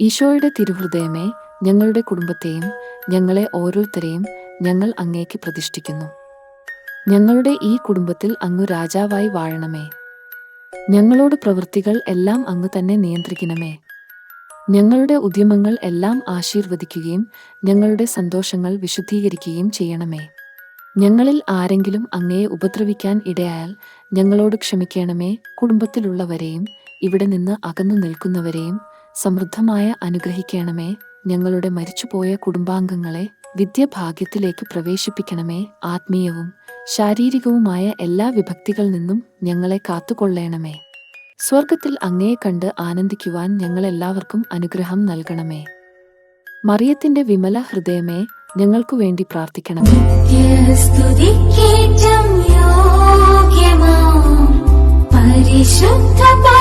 ഈശോയുടെ തിരുഹൃദയമേ ഞങ്ങളുടെ കുടുംബത്തെയും ഞങ്ങളെ ഓരോരുത്തരെയും ഞങ്ങൾ അങ്ങേക്ക് പ്രതിഷ്ഠിക്കുന്നു. ഞങ്ങളുടെ ഈ കുടുംബത്തിൽ അങ്ങ് രാജാവായി വാഴണമേ. ഞങ്ങളോട് പ്രവൃത്തികൾ എല്ലാം അങ്ങ് തന്നെ നിയന്ത്രിക്കണമേ. ഞങ്ങളുടെ ഉദ്യമങ്ങൾ എല്ലാം ആശീർവദിക്കുകയും ഞങ്ങളുടെ സന്തോഷങ്ങൾ വിശുദ്ധീകരിക്കുകയും ചെയ്യണമേ. ഞങ്ങളിൽ ആരെങ്കിലും അങ്ങയെ ഉപദ്രവിക്കാൻ ഇടയായാൽ ഞങ്ങളോട് ക്ഷമിക്കണമേ. കുടുംബത്തിലുള്ളവരെയും ഇവിടെ നിന്ന് അകന്നു നിൽക്കുന്നവരെയും സമൃദ്ധമായ അനുഗ്രഹിക്കണമേ. ഞങ്ങളുടെ മരിച്ചുപോയ കുടുംബാംഗങ്ങളെ വിദ്യാഭാഗ്യത്തിലേക്ക് പ്രവേശിപ്പിക്കണമേ. ആത്മീയവും ശാരീരികവുമായ എല്ലാ വിഭക്തികളിൽ നിന്നും ഞങ്ങളെ കാത്തുകൊള്ളണമേ. സ്വർഗത്തിൽ അങ്ങയെ കണ്ട് ആനന്ദിക്കുവാൻ ഞങ്ങളെല്ലാവർക്കും അനുഗ്രഹം നൽകണമേ. മറിയത്തിന്റെ വിമല ഹൃദയമേ ഞങ്ങൾക്കു വേണ്ടി പ്രാർത്ഥിക്കണമേ. പരിശുദ്ധ